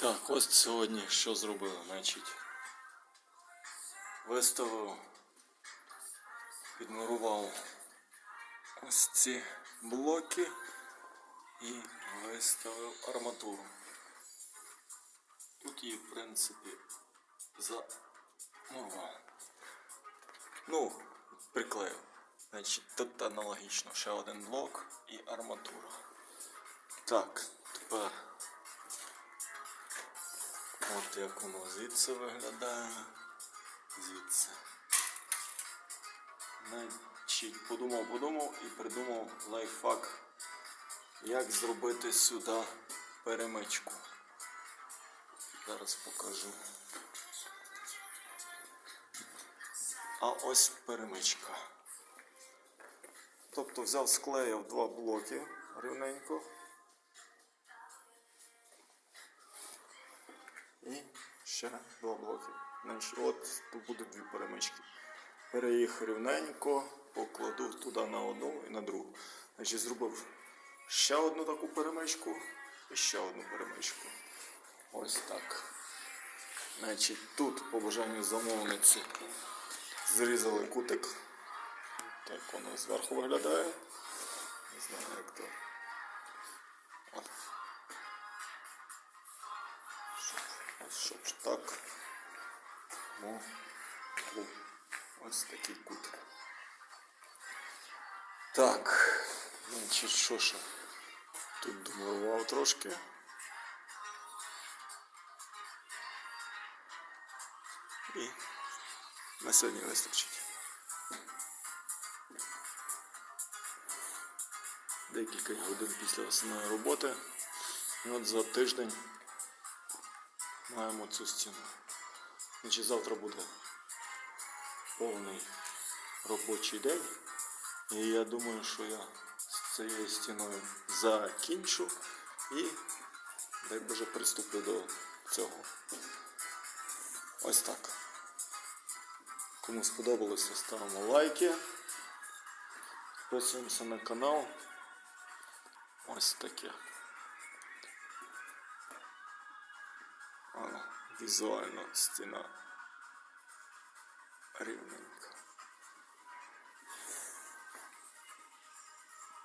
Так, ось сьогодні що зробили, значить. Виставив, підмурував ось ці блоки і виставив арматуру. Тут її, в принципі, замурував. Ну, приклеїв. Значить, тут аналогічно ще один блок і арматура. Так, тепер От як воно звідси виглядає. Звідси. Значить, подумав, подумав і придумав лайфхак, як зробити сюди перемичку. Зараз покажу. А ось перемичка. Тобто взяв, склеїв два блоки рівненько. Ще два блоки. Значить, от будуть дві перемички. Беру їх рівненько, покладу туди на одну і на другу. Значить, зробив ще одну таку перемичку і ще одну перемичку. Ось так. Значить, тут по бажанню замовниці зрізали кутик. Так воно зверху виглядає. Не знаю, як то. От. Щоб так. Ну, був ось такий кут. Так, значить, що ще? Тут домурував трошки. І на сьогодні вистачить. Декілька годин після основної роботи. І от за тиждень маємо цю стіну. Значить, завтра буде повний робочий день. І я думаю, що я з цією стіною закінчу і дай Боже приступлю до цього. Ось так. Кому сподобалося, ставимо лайки. Підписуємося на канал. Ось таке. Візуально стіна рівненька.